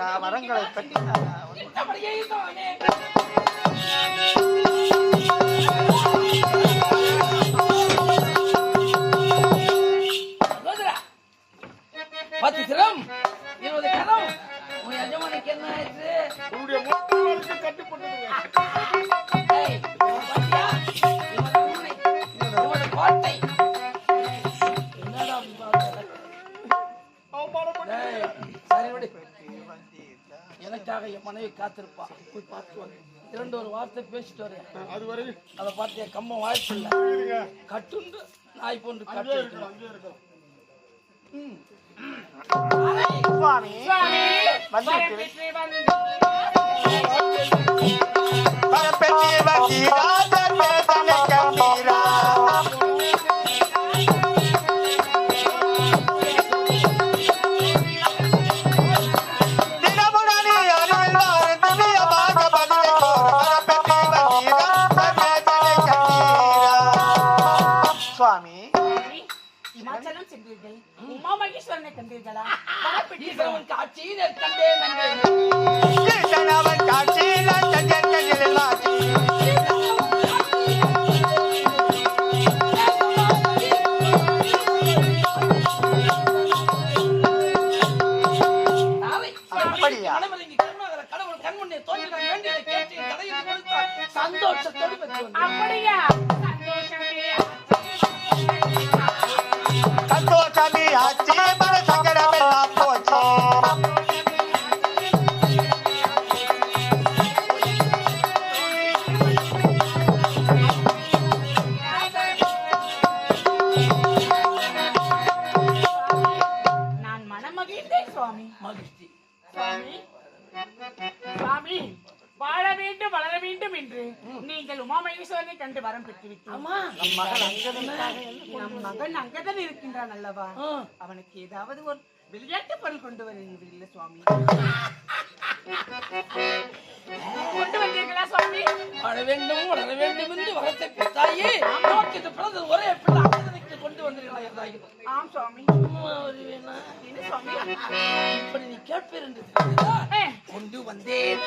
சிவனை கண்டாரா வரங்களை பெற்றாரா மனைவி காத்திருப்பா போய் பார்த்து வந்து இரண்டு ஒரு வார்த்தை பேசிட்டு வரேன் அது வரை அதை பார்த்து என் கம்ம வாய்ப்பு இல்லை. கட்டுண்டு நாய் போன்று கட்டு இருக்கணும் சுவாமி வரப்பெற்றி வரப்பெற்றீர்கள் ஈஸ்வரன் காட்சி கண்டேன் சுவாமி. மகிழ்ச்சி. சுவாமி. சுவாமி வாழ வேண்டும் வளர வேண்டும் என்று நீங்கள் உமா மகேஸ்வரனை கண்டு வரம் பெற்றுவிட்டோம் ஆமா நம் மகன் அங்கதான் இருக்கின்றான் அல்லவா. அவனுக்கு ஏதாவது ஒரு விளையாட்டு பொருள் கொண்டு வருவீர்கள் சுவாமி. கொண்டு வந்தீர்களா சுவாமி? வாழ வேண்டும் வளர வேண்டும் என்று வரத்தை பெற்றாயே இது ஒரே ஆம் சுவாமி இப்படி நீ கேட்பேன் கொண்டு வந்தேன்.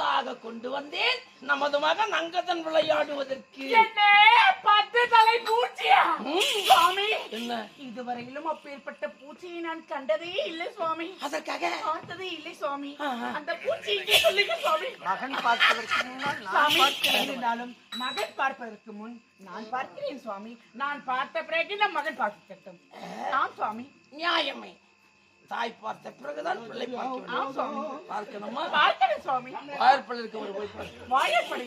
பந்தாக கொண்டு வந்தேன். நமது மகன் அங்கதன் விளையாடுவதற்கு. என்ன பத்து தலை பூச்சியா? சுவாமி என்ன? இதுவரையிலும் அப்பேற்பட்ட பூச்சியை நான் கண்டதே இல்லை சுவாமி. அதற்காக? பார்த்ததே இல்லை சுவாமி. அந்த பூச்சி இங்கே சொல்லுங்க சுவாமி. மகன் பார்ப்பதற்கு முன்னால் நான் சுவாமி பார்க்கிறேன். இருந்தாலும் மகன் பார்ப்பதற்கு முன் நான் பார்க்கிறேன் சுவாமி. நான் பார்த்த பிறகு நம் மகன் பார்க்கட்டும். ஆம் சுவாமி. நியாயமே. தாய் பார்த்த பிறகுதான் பிள்ளை பார்க்க ஆம் சுவாமி வேண்டும் பார்க்கணுமா? பார்க்கிறேன் சுவாமி. வாய்ப்பில் இருக்க ஒரு போய்.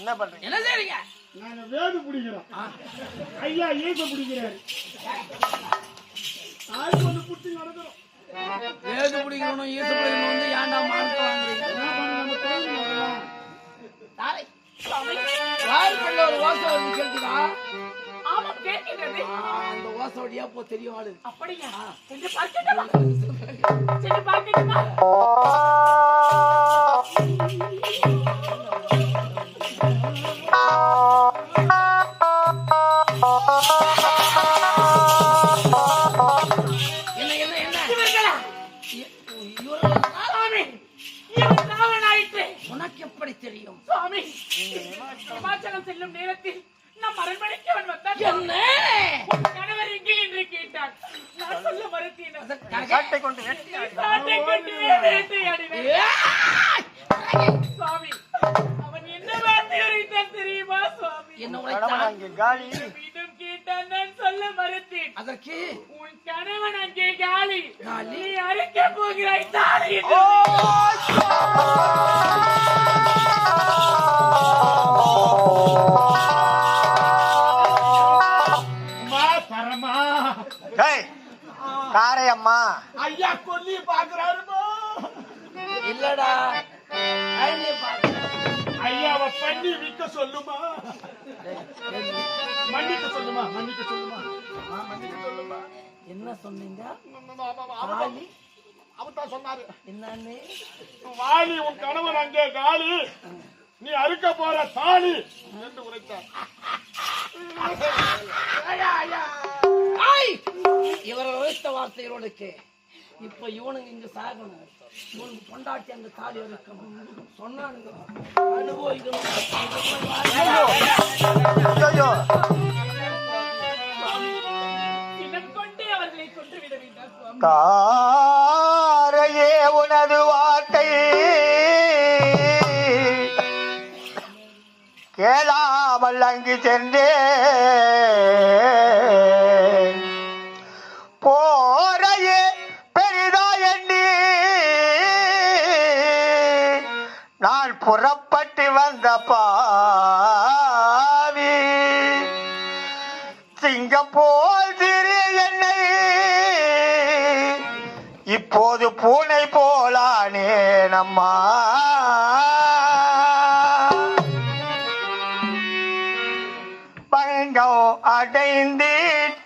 என்ன பண்றீங்க? என்ன செய்றீங்க? நாங்க பிடிக்கிறோம். ஐயா ஈச பிடிக்கிறாரு? ஆளுக்கு வந்து புடிச்சு நடக்கிறோம். வேது பிடிக்கணும் வந்து ஏன்டா மானத்தை வாங்குறீங்க? என்ன பண்ண ஒரு கேட்டுதா ஆமா கேட்கின்றது அந்த ஓசை வழியா போ தெரியும் ஆளு. அப்படியா? சென்று பார்க்கட்டுமா சென்று பார்க்கட்டுமா உனக்கு எப்படி தெரியும்? சுவாமி செல்லும் நேரத்தில் நம் அரண்மனைக்கு அவன் வந்தான் என்ன? கணவர் எங்கே என்று கேட்டான் நான் சொல்ல மறுத்தேன்? காட்டை கொண்டு காட்டை கொண்டு வேட்டையாடினேன்! சுவாமி அவன் என்ன வார்த்தை உரைத்தான் தெரியுமா சுவாமி? என்ன உரைத்தான்? காலி. மீண்டும் கேட்டான் நான் சொல்ல மறுத்தேன். அதற்கு? உன் கணவன் அங்கே காலி. காலி? நீ அறுக்க போகிறாய் தாலி ஓ என்ன சொன்னீங்க? அவன் காலி அவன் தான் சொன்னாரு. என்னன்னு? வாலி உன் கணவன் அங்கே காலி. நீ அறுக்க போற தாலி என்று உரைத்தார்! இவரை உழைத்த வார்த்தைகளோடுக்கு இப்ப இவனுங்க இங்க சாகணும். இவனுக்கு பொண்டாட்டி அங்க தாலி இருக்கணும் சொன்னானுங்க. அனுபவிக்கணும் காரையே உனது வார்த்தை. கேளாமல் அங்கு சென்றே போரையே பெரிதா எண்ணி நான் புறப்பட்டு வந்த பாவி. சிங்கப்போல் இப்போது பூனை போலானே நம்மா. பங்கம் அடைந்திட்டனே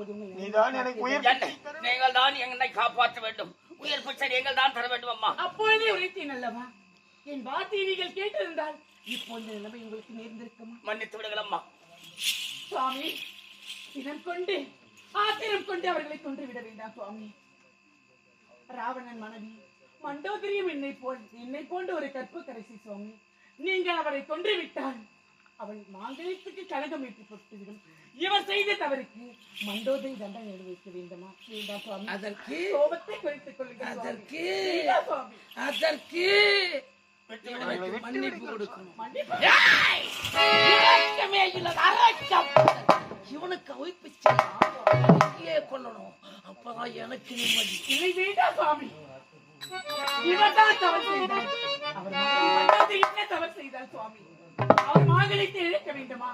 விடுங்களம்மா நீதான் எனக்கு உயிர் என்னை நீங்கள் தான் என்னை காப்பாற்ற வேண்டும். உயிர் பிச்சை நீங்கள் தான் தர வேண்டும் அம்மா. அப்பொழுதே உரைத்தேன் அல்லவா? என் வார்த்தையை நீங்கள் கேட்டிருந்தால் இப்போது நிலைமை உங்களுக்கு நேர்ந்திருக்குமா? மன்னித்து விடுங்களம்மா சுவாமி இதன் கொண்டு ஆத்திரம் கொண்டு அவர்களை கொன்று விட வேண்டாம் சுவாமி. ராவணன் மனைவி மண்டோதரியும் என்னை போல் என்னை போன்ற ஒரு கற்பு கரைசி சுவாமி. நீங்கள் அவரை கொன்று விட்டால் அவள் மாங்கல்யத்துக்கு கழகம் ஏற்பட்டுவிடும் இவர் செய்த தவறுக்கு மண்டோதரி தண்டனை அனுபவிக்க வேண்டுமா? வேண்டாம் சுவாமி. அதற்கு கோபத்தை குறைத்துக் கொள்ளுங்கள். அதற்கு அதற்கு இவனுக்கு மன்னிப்பு கொடுக்கணும். இவனுக்கு இங்கேயே கொல்லணும். அப்பதான் எனக்கு நிம்மதி. இல்லை வேண்டாம் சுவாமி. இவர்தான் தவறு செய்தார். அவர் என்ன தவறு செய்தார் சுவாமி? அவர் மாங்கலித்து இழக்க வேண்டுமா?